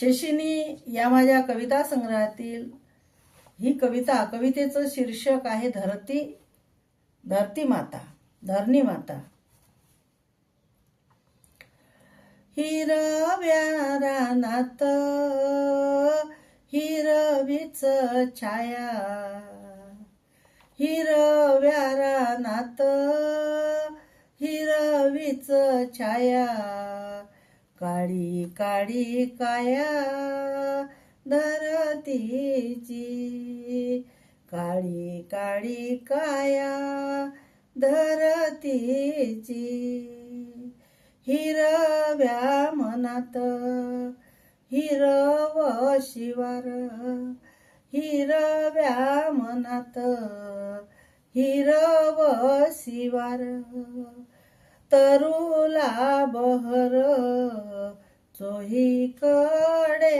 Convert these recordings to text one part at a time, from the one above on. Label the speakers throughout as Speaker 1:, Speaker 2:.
Speaker 1: शशिनी या माझ्या कविता संग्रहातील ही कविता कवितेचं शीर्षक आहे धरती धरती माता धरणी माता. हिरव्या रानात हिरवीच छाया. हिरव्या रानात हिरवीच छाया. काळी काळी काया धरतीची? काळी काळी काया धरतीची? हिरव्या मनात हिरव शिवार हिरव्या मनात हिरव शिवार. तरुला बहर चोहीकडे.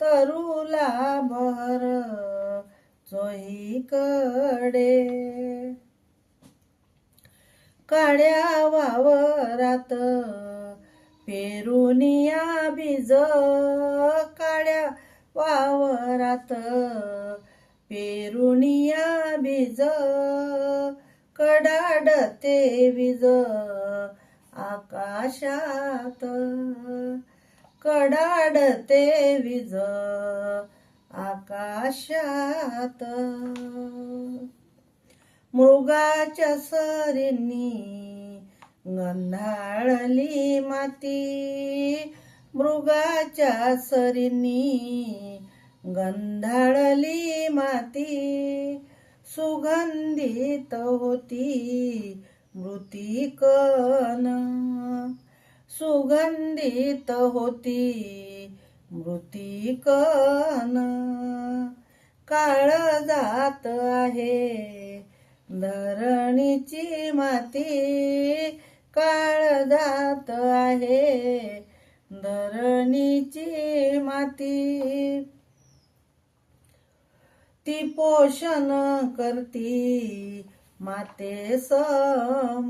Speaker 1: तरुला बहर चोहीकडे. काड्या वावरात पेरुनिया बीज काड्या वावरात पेरुनिया बीज. कडाडते विज आकाशात. कडाडते विज आकाशात. मृगाच्या सरींनी गंधाळली माती. मृगाच्या सरींनी गंधाळली माती. सुगंधित होती मृतिकन सुगंधित होती मृतिकन काळ जात आहे धरणीची माती. काळ जात आहे धरणीची माती. ती पोषण करती माते सम.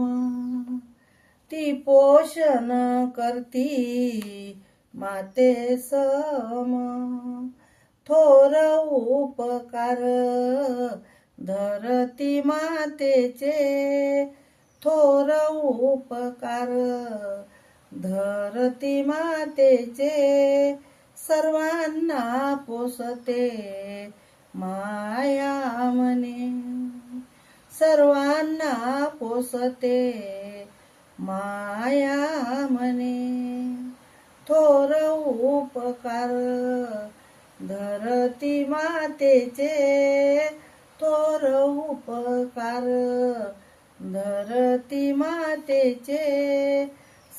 Speaker 1: ती पोषण करती माते सम. थोर उपकार धरती मातेचे. थोर उपकार धरती मातेचे. सर्वांना पोसते. माया मने सर्वांना पोसते. माया मने थोर उपकार धरती मातेचे. थोर उपकार धरती मातेचे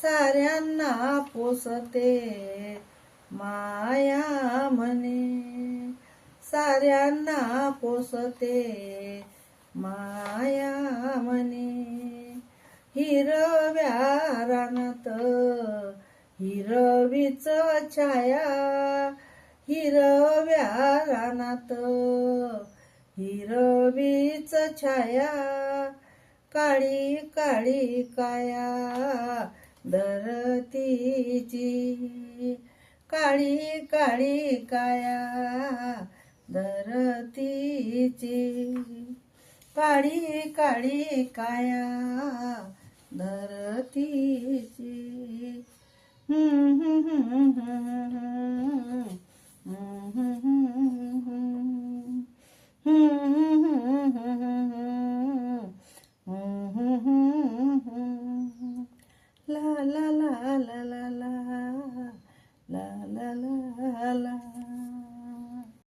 Speaker 1: साऱ्यांना पोसते. माया म्हणे साऱ्यांना पोसते. माया म्हणे हिरव्या रानात हिरवीच छाया हिरव्या रानात हिरवीच छाया काळी काळी काया धरतीची काळी काळी काया धरतीची काळी काळी काया धरतीची हम्म हम्म हम्म हम्म हम्म हम्म.